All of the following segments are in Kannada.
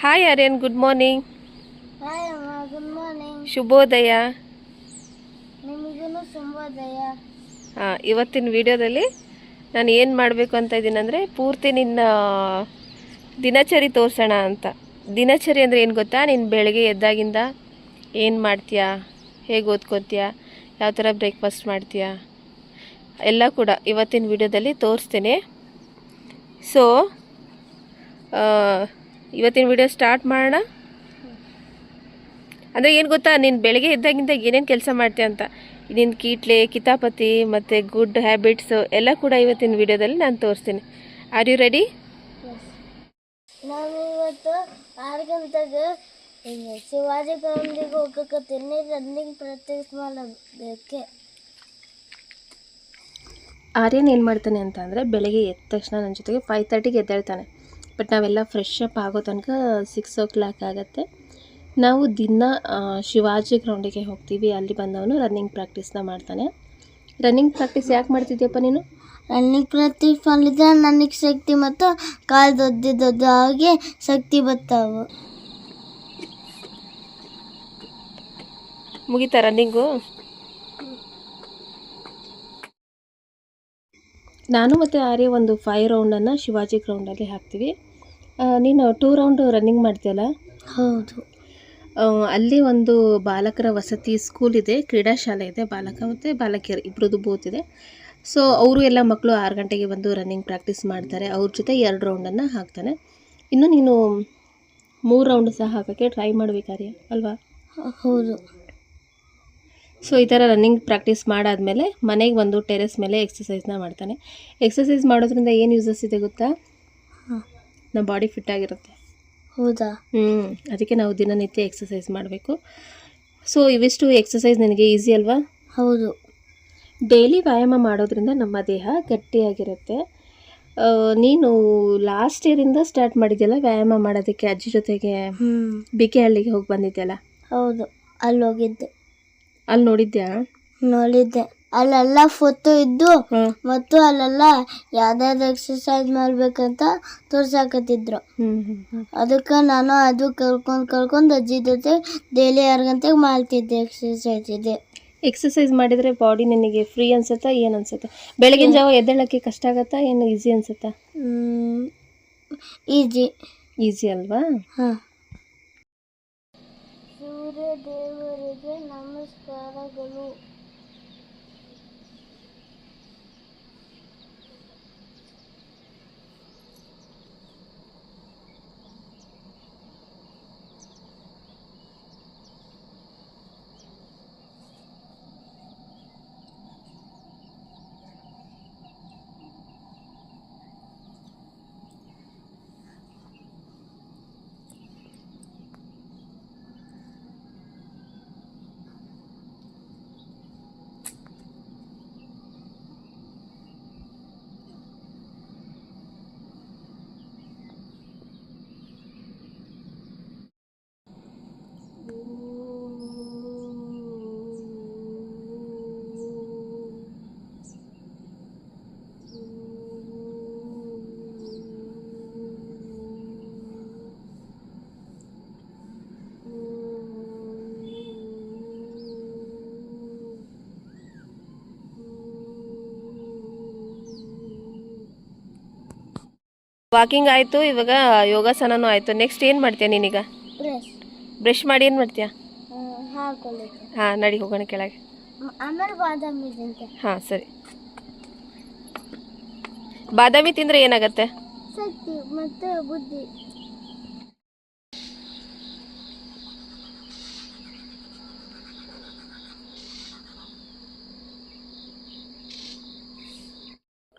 Hi Aryan good morning hi ಅಮ್ಮ ಗುಡ್ ಮಾರ್ನಿಂಗ್ ಶುಭೋದಯ ನಿಮಗೂ ಶುಭೋದಯ. ಹಾಂ ಇವತ್ತಿನ ವಿಡಿಯೋದಲ್ಲಿ ನಾನು ಏನು ಮಾಡಬೇಕು ಅಂತ ಇದ್ದೀನಿ ಅಂದರೆ ಪೂರ್ತಿ ನಿನ್ನ ದಿನಚರಿ ತೋರಿಸೋಣ ಅಂತ. ದಿನಚರಿ ಅಂದರೆ ಏನು ಗೊತ್ತಾ? ನೀನು ಬೆಳಗ್ಗೆ ಎದ್ದಾಗಿಂದ ಏನು ಮಾಡ್ತೀಯಾ? ಹೇಗೆ ಓದ್ಕೋತೀಯಾ? ಯಾವ ಥರ ಬ್ರೇಕ್ಫಾಸ್ಟ್ ಮಾಡ್ತೀಯಾ? ಎಲ್ಲ ಕೂಡ ಇವತ್ತಿನ ವಿಡಿಯೋದಲ್ಲಿ ತೋರಿಸ್ತೇನೆ. ಸೊ ಇವತ್ತಿನ ವಿಡಿಯೋ ಸ್ಟಾರ್ಟ್ ಮಾಡೋಣ. ಅಂದರೆ ಏನು ಗೊತ್ತಾ ನೀನು ಬೆಳಗ್ಗೆ ಇದ್ದಾಗಿಂದ ಏನೇನು ಕೆಲಸ ಮಾಡ್ತೀಯ ಅಂತ ನಿನ್ನ ಕೀಟ್ಲೆ ಕಿತಾಪತಿ ಮತ್ತು ಗುಡ್ ಹ್ಯಾಬಿಟ್ಸು ಎಲ್ಲ ಕೂಡ ಇವತ್ತಿನ ವಿಡಿಯೋದಲ್ಲಿ ನಾನು ತೋರಿಸ್ತೀನಿ. ಆರ್ ಯು ರೆಡಿ ನಾನು ಇವತ್ತು ಆರು ಗಂಟೆಗೆ ಶಿವಾಜಿ ಗ್ರೌಂಡಿಗೆ ಹೋಗಕತ್ತೀನಿ ರನ್ನಿಂಗ್ ಪ್ರಾಕ್ಟೀಸ್ ಮಾಡೋದಕ್ಕೆ ಆರ್ಯನ್ ಏನು ಮಾಡ್ತಾನೆ ಅಂತ ಅಂದರೆ ಬೆಳಗ್ಗೆ ಎದ್ದ ತಕ್ಷಣ ನನ್ನ ಜೊತೆಗೆ ಫೈವ್ ತರ್ಟಿಗೆ ಎದ್ದೇಳ್ತಾನೆ. ಬಟ್ ನಾವೆಲ್ಲ ಫ್ರೆಶ್ ಅಪ್ ಆಗೋ ತನಕ ಸಿಕ್ಸ್ ಓ ಕ್ಲಾಕ್ ಆಗುತ್ತೆ. ನಾವು ದಿನ ಶಿವಾಜಿ ಗ್ರೌಂಡಿಗೆ ಹೋಗ್ತೀವಿ. ಅಲ್ಲಿ ಬಂದವನು ರನ್ನಿಂಗ್ ಪ್ರಾಕ್ಟೀಸ್ನ ಮಾಡ್ತಾನೆ. ರನ್ನಿಂಗ್ ಪ್ರಾಕ್ಟೀಸ್ ಯಾಕೆ ಮಾಡ್ತಿದ್ಯಪ್ಪ ನೀನು? ರನ್ನಿಂಗ್ ಪ್ರಾಕ್ಟೀಸ್ ಮಾಡಿದ್ರೆ ನನಗೆ ಶಕ್ತಿ ಮತ್ತು ಕಾಲು ದೊಡ್ಡ ದೊಡ್ಡದಾಗಿ ಶಕ್ತಿ ಬರ್ತಾವೆ. ಮುಗೀತಾ ರನ್ನಿಂಗು ನಾನು ಮತ್ತು ಆರ್ಯ ಒಂದು ಫೈವ್ ರೌಂಡನ್ನು ಶಿವಾಜಿ ಗ್ರೌಂಡಲ್ಲಿ ಹಾಕ್ತೀವಿ. ನೀನು ಟೂ ರೌಂಡ್ ರನ್ನಿಂಗ್ ಮಾಡ್ತೀಯಲ್ಲ? ಹೌದು. ಅಲ್ಲಿ ಒಂದು ಬಾಲಕರ ವಸತಿ ಸ್ಕೂಲ್ ಇದೆ ಕ್ರೀಡಾ ಶಾಲೆ ಇದೆ ಬಾಲಕ ಮತ್ತು ಬಾಲಕಿಯರು ಇಬ್ಬರದ್ದು ಬೋತ್ ಇದೆ. ಸೊ ಅವರು ಎಲ್ಲ ಮಕ್ಕಳು ಆರು ಗಂಟೆಗೆ ಬಂದು ರನ್ನಿಂಗ್ ಪ್ರಾಕ್ಟೀಸ್ ಮಾಡ್ತಾರೆ ಅವ್ರ ಜೊತೆ ಎರಡು ರೌಂಡನ್ನು ಹಾಕ್ತಾನೆ. ಇನ್ನು ನೀನು ಮೂರು ರೌಂಡ್ ಸಹ ಹಾಕೋಕ್ಕೆ ಟ್ರೈ ಮಾಡಬೇಕಾರೆ ಅಲ್ವಾ? ಹೌದು. ಸೊ ಈ ಥರ ರನ್ನಿಂಗ್ ಪ್ರಾಕ್ಟೀಸ್ ಮಾಡಾದಮೇಲೆ ಮನೆಗೆ ಬಂದು ಟೆರೆಸ್ ಮೇಲೆ ಎಕ್ಸಸೈಸ್ನ ಮಾಡ್ತಾನೆ. ಎಕ್ಸಸೈಸ್ ಮಾಡೋದ್ರಿಂದ ಏನು ಯೂಸಸ್ ಇದೆ ಗೊತ್ತಾ? ಹಾಂ. ನಮ್ಮ ಬಾಡಿ ಫಿಟ್ ಆಗಿರುತ್ತೆ. ಹೌದಾ? ಹ್ಞೂ ಅದಕ್ಕೆ ನಾವು ದಿನನಿತ್ಯ ಎಕ್ಸಸೈಸ್ ಮಾಡಬೇಕು. ಸೊ ಇವಿಷ್ಟು ಎಕ್ಸಸೈಸ್ ನಿನಗೆ ಈಸಿ ಅಲ್ವಾ? ಹೌದು. ಡೈಲಿ ವ್ಯಾಯಾಮ ಮಾಡೋದ್ರಿಂದ ನಮ್ಮ ದೇಹ ಗಟ್ಟಿಯಾಗಿರುತ್ತೆ. ನೀನು ಲಾಸ್ಟ್ ಇಯರಿಂದ ಸ್ಟಾರ್ಟ್ ಮಾಡಿದ್ಯಲ್ಲ ವ್ಯಾಯಾಮ ಮಾಡೋದಕ್ಕೆ ಅಜ್ಜಿ ಜೊತೆಗೆ ಬಿಕೆ ಹಳ್ಳಿಗೆ ಹೋಗಿ ಬಂದಿದ್ಯಲ್ಲ? ಹೌದು. ಅಲ್ಲಿ ಹೋಗಿದ್ದೆ. ಅಲ್ಲಿ ನೋಡಿದ್ಯಾ? ನೋಡಿದ್ದೆ. ಅಲ್ಲೆಲ್ಲ ಫೋಟೋ ಇದ್ದು ಮತ್ತು ಅಲ್ಲೆಲ್ಲ ಯಾವ್ದಾದ್ರು ಎಕ್ಸಸೈಸ್ ಮಾಡ್ಬೇಕಂತ ತೋರ್ಸಾಕತ್ತಿದ್ರು. ಹ್ಞೂ ಹ್ಞೂ ಹ್ಞೂ ಅದಕ್ಕೆ ನಾನು ಅದು ಕಲ್ಕೊಂಡು ಕಲ್ಕೊಂಡು ಅಜ್ಜಿ ಜೊತೆ ಡೈಲಿ ಆರು ಗಂಟೆಗೆ ಮಾಡ್ತಿದ್ದೆ ಎಕ್ಸಸೈಸ್ ಇದೆ. ಎಕ್ಸಸೈಸ್ ಮಾಡಿದರೆ ಬಾಡಿ ನಿನಗೆ ಫ್ರೀ ಅನ್ಸುತ್ತಾ ಏನು ಅನ್ಸುತ್ತೆ? ಬೆಳಗಿನ ಜಾವ ಎದ್ದೇಳಕ್ಕೆ ಕಷ್ಟ ಆಗತ್ತಾ ಏನು ಈಸಿ ಅನ್ಸುತ್ತಾ? ಈಜಿ ಈಸಿ ಅಲ್ವಾ? ಹಾಂ. ಸೂರ್ಯ ದೇವರಿಗೆ ನಮಸ್ಕಾರಗಳು. ವಾಕಿಂಗ್ ಆಯಿತು ಇವಾಗ ಯೋಗಾಸನನೂ ಆಯಿತು. ನೆಕ್ಸ್ಟ್ ಏನು ಮಾಡ್ತೀಯ ನೀನೀಗ? ಬ್ರಷ್ ಮಾಡಿ ಏನು ಮಾಡ್ತೀಯ? ಹಾಂ ನಡಿ ಹೋಗೋಣ ಕೆಳಗೆ. ಹಾಂ ಸರಿ. ಬಾದಾಮಿ ತಿಂದರೆ ಏನಾಗತ್ತೆ? ಬುದ್ಧಿ.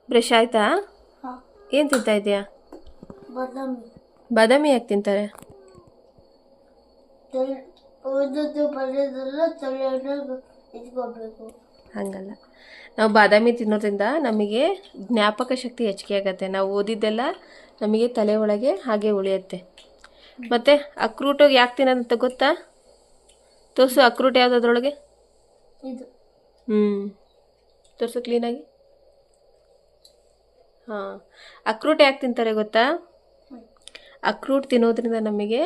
ಬ್ರಷ್ ಆಯಿತಾ? ಏನು ತಿಂತಾ ಇದೆಯಾ? ಬಾದಾಮಿ. ಬಾದಾಮಿ ಯಾಕೆ ತಿಂತಾರೆ? ತಲೆ ಓದೋದು ಬರೆಯೋದೆಲ್ಲ ತಲೆಯೊಳಗೆ ಇಟ್ಕೋಬೇಕು. ಹಂಗಲ್ಲ. ನಾವು ಬಾದಾಮಿ ತಿನ್ನೋದ್ರಿಂದ ನಮಗೆ ಜ್ಞಾಪಕ ಶಕ್ತಿ ಹೆಚ್ಚಿಗೆ ಆಗುತ್ತೆ. ನಾವು ಓದಿದ್ದೆಲ್ಲ ನಮಗೆ ತಲೆ ಒಳಗೆ ಹಾಗೆ ಉಳಿಯುತ್ತೆ. ಮತ್ತು ಅಕ್ರೂಟ್ ಯಾಕೆ ತಿನ್ನೋದಂತ ಗೊತ್ತಾ? ತೋರಿಸು ಅಕ್ರೂಟ್ ಯಾವುದಾದ್ರೊಳಗೆ? ಇದು. ಹ್ಞೂ ತೋರಿಸು ಕ್ಲೀನಾಗಿ ಹಾಂ. ಅಕ್ರೂಟ್ ಯಾಕೆ ತಿಂತಾರೆ ಗೊತ್ತಾ? ಅಕ್ರೂಟ್ ತಿನ್ನೋದ್ರಿಂದ ನಮಗೆ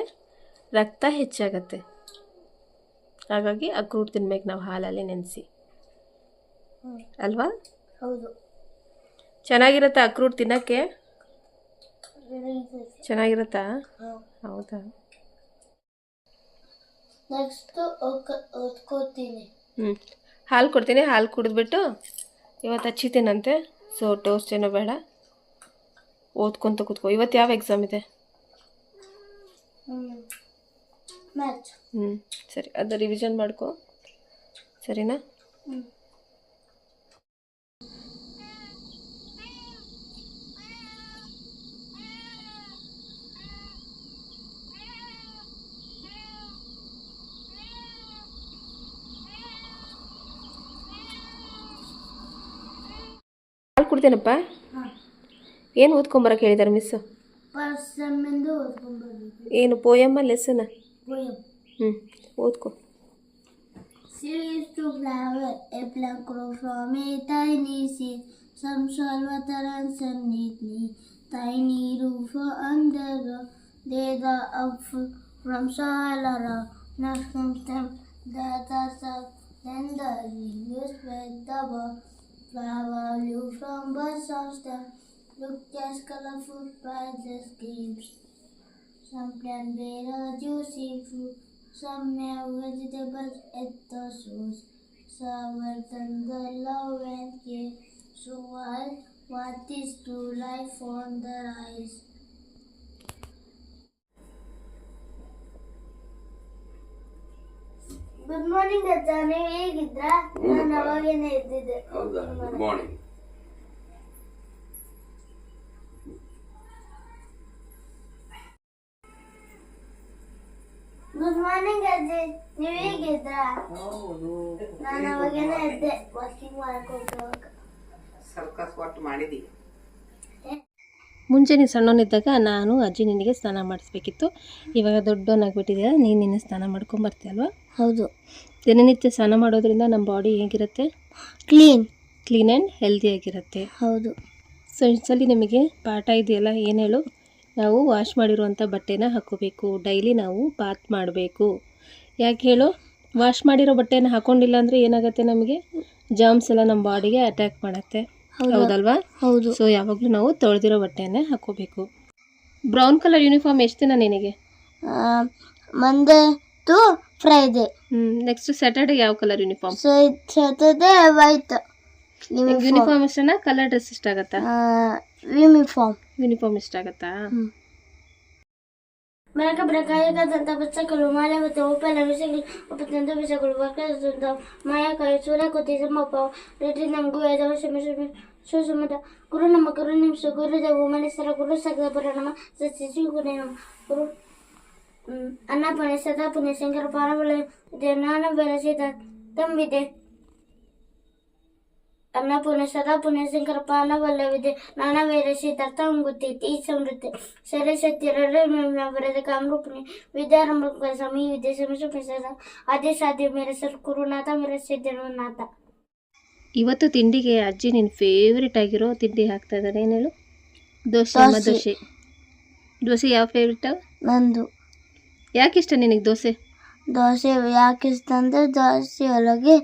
ರಕ್ತ ಹೆಚ್ಚಾಗತ್ತೆ. ಹಾಗಾಗಿ ಅಕ್ರೂಟ್ ತಿನ್ಬೇಕು ನಾವು ಹಾಲಲ್ಲಿ ನೆನೆಸಿ. ಅಲ್ವಾ? ಹೌದು. ಚೆನ್ನಾಗಿರುತ್ತಾ ಅಕ್ರೂಟ್ ತಿನ್ನೋಕ್ಕೆ? ನೆಕ್ಸ್ಟ್ ಚೆನ್ನಾಗಿರುತ್ತಾ? ಹೌದಾ? ಓದ್ಕೋತೀನಿ. ಹ್ಞೂ ಹಾಲು ಕೊಡ್ತೀನಿ. ಹಾಲು ಕುಡಿದ್ಬಿಟ್ಟು ಇವತ್ತು ಹಚ್ಚಿತೀನಂತೆ ಸೊ ಟೋಸ್ಟ್ ಏನೋ ಬೇಡ. ಓದ್ಕೊಂತ ಕೂತ್ಕೋ. ಇವತ್ತು ಯಾವ ಎಕ್ಸಾಮ್ ಇದೆ? ಹ್ಞೂ ಸರಿ. ಅದು ರಿವಿಷನ್ ಮಾಡ್ಕೊ. ಸರಿನಾ? ಕುಡ್ತೇನಪ್ಪ ಏನು ಓದ್ಕೊಂಬರಕ್ಕೆ ಹೇಳಿದ್ದಾರೆ ಮಿಸ್ಸು ಏನು ಪೋಯಮ್ಮ ಲೆಸನ ಪೋಯಮ್ ಹ್ಞೂ ಓದ್ಕೊ Series to flower, a plant grow from a tiny seed. Some soil water and some need me. Tiny roof under the they the up from soil around. Not from stem that are up. Then the leaves spread the bud. Flower blew from buds of stem. Look as colorful bright the schemes. Some plant juicy fruit, some have vegetables at the source. Sour thunder, love and care. So while what is to life on the rise? Good morning ಅಜ್ಜ ನೀವು ಹೇಗಿದ್ರ ನಾನು ಅವಾಗೇನೆ ಇದ್ದಿದ್ದೆ ಹೌದಾ ಗುಡ್ ಮಾರ್ನಿಂಗ್ ಗುಡ್ ಮಾರ್ನಿಂಗ್ ಅಜ್ಜಿ ನೀವು ಹೇಗಿದ್ರ ನಾನು ಅವಾಗೇನೆ ಇದ್ದೆ ವಾಕಿಂಗ್ ಮಾಡ್ಕೊಂಡು ಸರ್ಕಸ್ ವಾಟ್ ಮಾಡಿದಿ. ಮುಂಚೆ ನೀನು ಸಣ್ಣವನಿದ್ದಾಗ ನಾನು ಅಜ್ಜಿ ನಿನಗೆ ಸ್ನಾನ ಮಾಡಿಸ್ಬೇಕಿತ್ತು. ಇವಾಗ ದೊಡ್ಡವನಾಗ್ಬಿಟ್ಟಿದ್ದೀರಾ ನೀನು ನಿನ್ನ ಸ್ನಾನ ಮಾಡ್ಕೊಂಬರ್ತೀಯಲ್ವಾ ಹೌದು. ದಿನನಿತ್ಯ ಸ್ನಾನ ಮಾಡೋದ್ರಿಂದ ನಮ್ಮ ಬಾಡಿ ಹೇಗಿರುತ್ತೆ? ಕ್ಲೀನ್ ಕ್ಲೀನ್ ಆ್ಯಂಡ್ ಹೆಲ್ದಿಯಾಗಿರುತ್ತೆ ಹೌದು. ಸೊ ಸಲ ನಿಮಗೆ ಪಾಠ ಇದೆಯಲ್ಲ ಏನು ಹೇಳು? ನಾವು ವಾಶ್ ಮಾಡಿರುವಂಥ ಬಟ್ಟೆನ ಹಾಕೋಬೇಕು. ಡೈಲಿ ನಾವು ಬಾತ್ ಮಾಡಬೇಕು. ಯಾಕೆ ಹೇಳು? ವಾಶ್ ಮಾಡಿರೋ ಬಟ್ಟೆನ ಹಾಕೊಂಡಿಲ್ಲ ಅಂದರೆ ಏನಾಗುತ್ತೆ ನಮಗೆ? ಜಾಮ್ಸ್ ಎಲ್ಲ ನಮ್ಮ ಬಾಡಿಗೆ ಅಟ್ಯಾಕ್ ಮಾಡುತ್ತೆ. ಹೌದಲ್ವಾ? ಹೌದು. ಸೊ ಯಾವಾಗಲೂ ನಾವು ತೊಳೆದಿರೋ ಬಟ್ಟೆಯನ್ನೇ ಹಾಕೋಬೇಕು. ಬ್ರೌನ್ ಕಲರ್ ಯೂನಿಫಾರ್ಮ್ ಎಷ್ಟು ದಿನ ನಿನಗೆ? ಮಂಡೇ ಟು ಫ್ರೈಡೆ ಹ್ಞೂ ನೆಕ್ಸ್ಟ್ ಸ್ಯಾಟರ್ಡೆ ಯಾವ colour uniform so Saturday white uniform ಇಷ್ಟನಾ ಕಲರ್ ಡ್ರೆಸ್ ಇಷ್ಟ ಆಗತ್ತಾ? ಯೂನಿಫಾರ್ಮ್ ಯೂನಿಫಾರ್ಮ್ ಇಷ್ಟ ಆಗತ್ತಾ Mereka berkaya tentang besar rumahnya betul upah dan bisa upah tentu bisa keluar ke tentang Maya kaya surah kuti sama pau Redi nanggu ya jauh sama sama susu muda guru nama guru nim su guru jago mana sara guru ಪುಣ್ಯ bara nama sesisu guru nama guru anak punya sada punya singkar para boleh dia nana berasi dan tambi deh ಅನ್ನ ಪುನಃ ಸದಾ ಪುಣ್ಯ ಸಂಕಲ್ಪನ ಬಲ್ಲವಿದೆ ನಾನ ವೈರಸಿ ತರ್ತ ಗೊತ್ತೈತಿ ಈ ಸಮೃದ್ಧಿ ಸರಸ್ವತಿ ಬರೆದ ಕಾಮರೂಪಿಣಿ ವಿದ್ಯಾರಂಭ ಸಮಿ ವಿದ್ಯೆ ಸಂಸ್ಕೃತ ಅದೇ ಸಾಧ್ಯ ಮೇರೆ ಸರ್ ಕುರುನಾಥ ಮೇರೆ ಸಿದ್ಧನಾಥ ಇವತ್ತು ತಿಂಡಿಗೆ ಅಜ್ಜಿ ನಿನ್ ಫೇವ್ರೇಟ್ ಆಗಿರೋ ತಿಂಡಿ ಹಾಕ್ತಾ ಇದ್ದಾರೆ ಏನು ಹೇಳು? ದೋಸೆ ಅಮ್ಮ ದೋಸೆ. ದೋಸೆ. ಯಾವ ಫೇವ್ರೇಟ್ ನಂದು. ಯಾಕೆ ಇಷ್ಟ ನಿನಗೆ ದೋಸೆ? ದೋಸೆ ಯಾಕಿಸ್ತಂದ್ರೆ ದೋಸೆ ಒಳಗೆ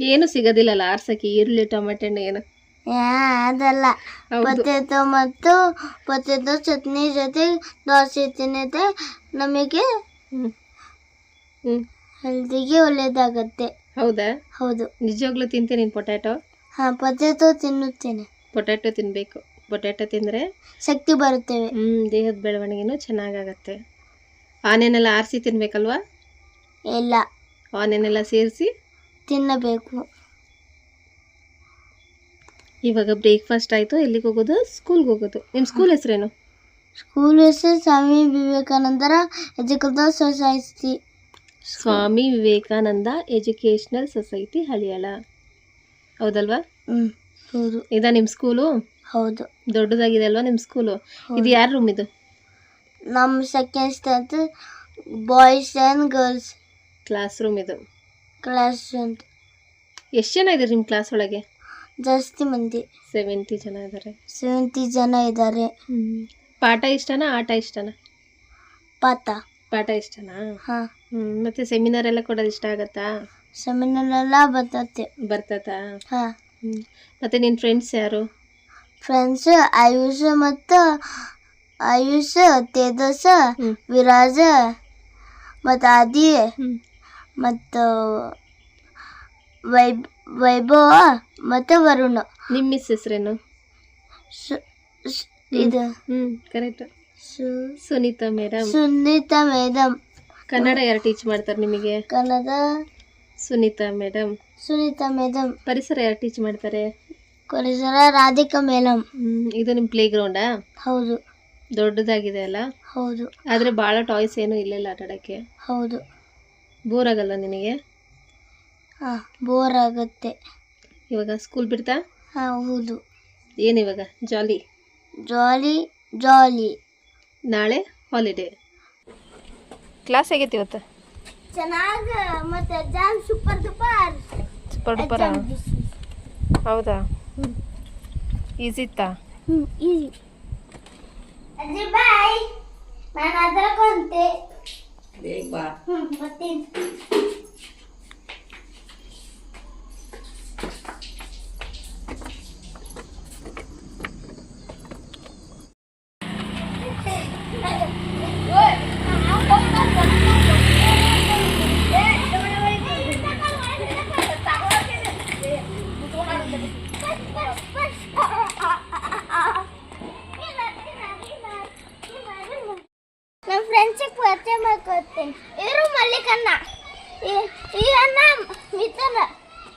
ಏನು ಸಿಗೋದಿಲ್ಲಲ್ಲ ಆರ್ಸಕ್ಕೆ ಈರುಳ್ಳಿ ಟೊಮೆಟೊ ಹಣ್ಣು ಏನು? ಯಾ, ಅದಲ್ಲ. ಪೊಟೆಟೊ ಮತ್ತು ಪೊಟೆಟೊ ಚಟ್ನಿ ಜೊತೆ ದೋಸೆ ತಿನ್ನದೆ ನಮಗೆ ಹ್ಞೂ ಹ್ಞೂ ಹೆಲ್ತಿಗೆ ಒಳ್ಳೇದಾಗತ್ತೆ. ಹೌದಾ? ಹೌದು. ನಿಜವಾಗ್ಲೂ ತಿಂತೀನಿ ನೀನು ಪೊಟ್ಯಾಟೊ ಹಾಂ ಪೊಟೆಟೊ ತಿನ್ನುತ್ತೇನೆ. ಪೊಟ್ಯಾಟೊ ತಿನ್ನಬೇಕು ಪೊಟ್ಯಾಟೊ ತಿಂದರೆ ಶಕ್ತಿ ಬರುತ್ತೇವೆ. ಹ್ಞೂ ದೇಹದ ಬೆಳವಣಿಗೆನೂ ಚೆನ್ನಾಗಾಗತ್ತೆ. ಆನೆನೆಲ್ಲ ಆರಿಸಿ ತಿನ್ಬೇಕಲ್ವಾ? ಎಲ್ಲ ಆನೆನೆಲ್ಲ ಸೇರಿಸಿ ತಿನ್ನಬೇಕು. ಇವಾಗ ಬ್ರೇಕ್ಫಾಸ್ಟ್ ಆಯಿತು ಎಲ್ಲಿಗೆ ಹೋಗೋದು? ಸ್ಕೂಲ್ಗೆ ಹೋಗೋದು. ನಿಮ್ಮ ಸ್ಕೂಲ್ ಹೆಸರೇನು? ಸ್ಕೂಲ್ ಹೆಸರು ಸ್ವಾಮಿ ವಿವೇಕಾನಂದರ educational society. Swami Vivekananda educational society ಹಳಿಯಲ ಹೌದಲ್ವಾ? ಹ್ಞೂ ಹೌದು. ಇದಾ ನಿಮ್ಮ ಸ್ಕೂಲು? ಹೌದು. ದೊಡ್ಡದಾಗಿದೆ ಅಲ್ವಾ ನಿಮ್ಮ ಸ್ಕೂಲು? ಇದು ಯಾರ ರೂಮ್ ಇದು? ನಮ್ಮ second standard boys and girls. Class room ಇದು? ಕ್ಲಾಸ್ ಅಂತ ಎಷ್ಟು ಜನ ಇದ್ದಾರೆ ನಿಮ್ಮ ಕ್ಲಾಸ್ ಒಳಗೆ? ಜಾಸ್ತಿ ಮಂದಿ. ಸೆವೆಂಟಿ ಜನ ಇದ್ದಾರೆ. ಸೆವೆಂಟಿ ಜನ ಇದ್ದಾರೆ. ಪಾಠ ಇಷ್ಟನಾ ಆಟ ಇಷ್ಟನಾ? ಪಾಠ. ಪಾಠ ಇಷ್ಟನಾ? ಹಾ. ಮತ್ತು ಸೆಮಿನಾರ್ ಎಲ್ಲ ಕೊಡೋದು ಇಷ್ಟ ಆಗತ್ತಾ? ಸೆಮಿನಾರೆಲ್ಲ ಬರ್ತೈತೆ. ಬರ್ತತಾ? ಹಾಂ. ಮತ್ತೆ ನಿನ್ನ ಫ್ರೆಂಡ್ಸ್ ಯಾರು? ಫ್ರೆಂಡ್ಸ್ ಆಯುಷ್ ಮತ್ತು ಆಯುಷ್ ತೇಜಸ್ ವಿರಾಜ ಮತ್ತು ಆದಿ. ಮತ್ತು ವೈ ವೈಭವ ಮತ್ತು ವರುಣ. ನಿಮ್ಮ ಮಿಸ್ ಹೆಸ್ರೇನು? ಸು- ಸ್- ಇದು. ಹ್ಞೂ ಕರೆಕ್ಟ್ ಸು ಸುನೀತಾ ಮೇಡಮ್. ಸುನೀತಾ ಮೇಡಮ್. ಕನ್ನಡ ಯಾರು ಟೀಚ್ ಮಾಡ್ತಾರೆ ನಿಮಗೆ? ಕನ್ನಡ. ಸುನೀತಾ ಮೇಡಮ್. ಸುನೀತಾ ಮೇಡಮ್. ಪರಿಸರ ಯಾರು ಟೀಚ್ ಮಾಡ್ತಾರೆ? ಪರಿಸರ ರಾಧಿಕಾ ಮೇಡಮ್. ಹ್ಮ್, ಇದು ನಿಮ್ಮ ಪ್ಲೇ ಗ್ರೌಂಡಾ ಹೌದು. ದೊಡ್ಡದಾಗಿದೆ ಅಲ್ಲ? ಹೌದು. ಆದರೆ ಭಾಳ ಟಾಯ್ಸ್ ಏನೂ ಇಲ್ಲ ಆಟ ಆಡೋಕ್ಕೆ ಹೌದು. ಬೋರ್ ಆಗಲ್ಲ ನಿನಗೆ? ಹಾಂ ಬೋರ್ ಆಗುತ್ತೆ ಇವಾಗ ಸ್ಕೂಲ್ ಬಿಡ್ತಾ? ಹಾಂ ಹೌದು. ಏನು ಇವಾಗ ಜಾಲಿ ಜಾಲಿ ಜಾಲಿ ನಾಳೆ ಹಾಲಿಡೇ ಕ್ಲಾಸ್ ಹೇಗೈತಿ ಇವತ್ತು? ಚೆನ್ನಾಗ ಮತ್ತೆ ಜಾಲ್ ಸೂಪರ್ ಸೂಪರ್ ಸೂಪರ್ ಡೂಪರ್ ಹೌದಾ? ಈಸಿ ಇತ್ತಾ? ಹ್ಞೂ ಈಸಿ ಅಜ್ಜಿ ಬಾಯ್ ನಾನು ಅದರ Eba. Hum. ಮಾಡ್ಕೊತೀನಿ ಇವರು ಮಲ್ಲಿಕಣ್ಣ. ಈ- ಅಣ್ಣ, ಮಿಥುನ,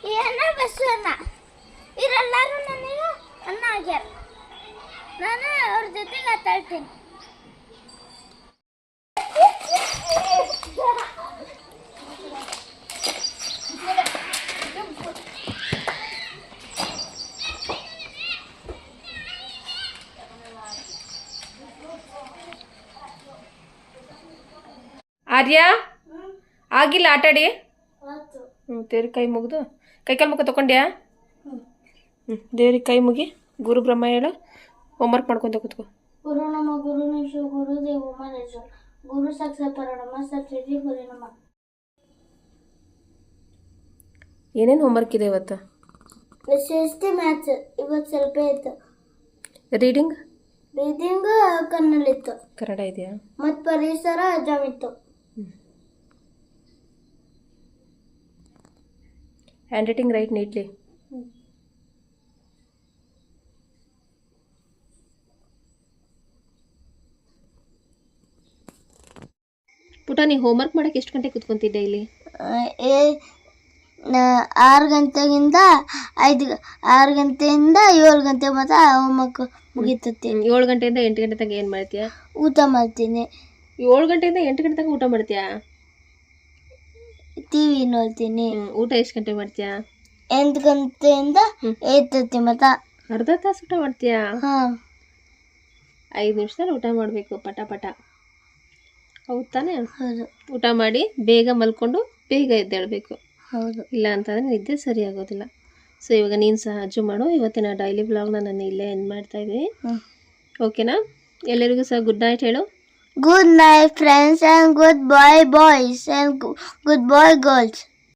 ಈ ಅಣ್ಣ ಬಸ್ಸು ಅಣ್ಣ ಇವರೆಲ್ಲರೂ ನನಗೆ ಅಣ್ಣ ಆಗ್ಯಾರ. ನಾನು ಅವ್ರ ಜೊತೆಗೆ ಮಾತಾಡ್ತೀನಿ ಆರ್ಯ? ಆಗಿಲ್ಲ ಆಟಾಡಿ ಹ್ಞೂ ದೇವ್ರಿಗೆ ಕೈ ಮುಗಿದು. ಕೈಕಾಲು ಮುಖ ತೊಗೊಂಡ್ಯಾ? ಹ್ಞೂ ದೇವ್ರಿಗೆ ಕೈ ಮುಗಿ ಗುರು ಬ್ರಹ್ಮ ಹೇಳು ಹೋಮ್ವರ್ಕ್ ಮಾಡ್ಕೊಂತ ಕೂತ್ಕೋ. ಗುರು ನಮ ಗುರು ನಿಶು ಗುರು ದೇವ ಮನೇಶ ಗುರು ಸಾಕ್ಷಾತ್ ಪರನಮ ಸತ್ಯಜಿ ಗುರು ನಮ ಏನೇನು ಹೋಮ್ವರ್ಕ್ ಇದೆ ಇವತ್ತು? ಎಸ್ ಮ್ಯಾಥ್ಸ್ ಇವತ್ತು ಸ್ವಲ್ಪ ಇತ್ತು. Reading reading ಕನ್ನಡಿತ್ತು. ಕನ್ನಡ ಇದೆಯಾ? ಮತ್ತು ಪರಿಸರ ಎಕ್ಸಾಮ್ ಇತ್ತು. ಹ್ಯಾಂಡ್ ರೈಟಿಂಗ್ ರೈಟ್ ನೀಟ್ಲಿ ಪುಟ ನೀ ಹೋಮ್ವರ್ಕ್ ಮಾಡಕ್ಕೆ ಎಷ್ಟು ಗಂಟೆ ಕೂತ್ಕೊಂತಿದ್ದೆ ಇಲ್ಲಿ? ಆರು ಗಂಟೆಗಿಂದ ಐದು ಆರು ಗಂಟೆಯಿಂದ ಏಳು ಗಂಟೆ ಮಾತ್ರ ಹೋಮ್ವರ್ಕ್ ಮುಗಿತತ್ತೆ ಏಳು ಗಂಟೆಯಿಂದ ಎಂಟು ಗಂಟೆ ತನಕ ಏನು ಮಾಡ್ತೀಯಾ? ಊಟ ಮಾಡ್ತೀನಿ. ಏಳು ಗಂಟೆಯಿಂದ ಎಂಟು ಗಂಟೆ ತನಕ ಊಟ ಮಾಡ್ತೀಯಾ? ಟಿ ವಿ ನೋಡ್ತೀನಿ ಊಟ ಎಷ್ಟು ಗಂಟೆ ಮಾಡ್ತೀಯಾ? ಎಂಟು ಗಂಟೆಯಿಂದ. ಏಟ್ ತರ್ಟಿ ಮಾತ್ರ ಅರ್ಧ ತಾಸು ಊಟ ಮಾಡ್ತೀಯಾ? ಹಾಂ. ಐದು ನಿಮಿಷದಲ್ಲಿ ಊಟ ಮಾಡಬೇಕು ಪಟ ಪಟ. ಹೌದು ತಾನೆ? ಹೌದು. ಊಟ ಮಾಡಿ ಬೇಗ ಮಲ್ಕೊಂಡು ಬೇಗ ಎದ್ದೇಳಬೇಕು. ಹೌದು. ಇಲ್ಲ ಅಂತಂದರೆ ನಿದ್ದೆ ಸರಿ ಆಗೋದಿಲ್ಲ. ಸೊ ಇವಾಗ ನೀನು ಸಹ ಅಜ್ಜು ಮಾಡು. ಇವತ್ತಿನ ಡೈಲಿ ಬ್ಲಾಗ್ನ ನಾನು ಇಲ್ಲೇ ಎಂಡ್ ಮಾಡ್ತಾ ಇದ್ದೀನಿ. ಓಕೆನಾ ಎಲ್ಲರಿಗೂ ಸಹ ಗುಡ್ ನೈಟ್ ಹೇಳು. Good night, friends, and good boy, boys, and good girls.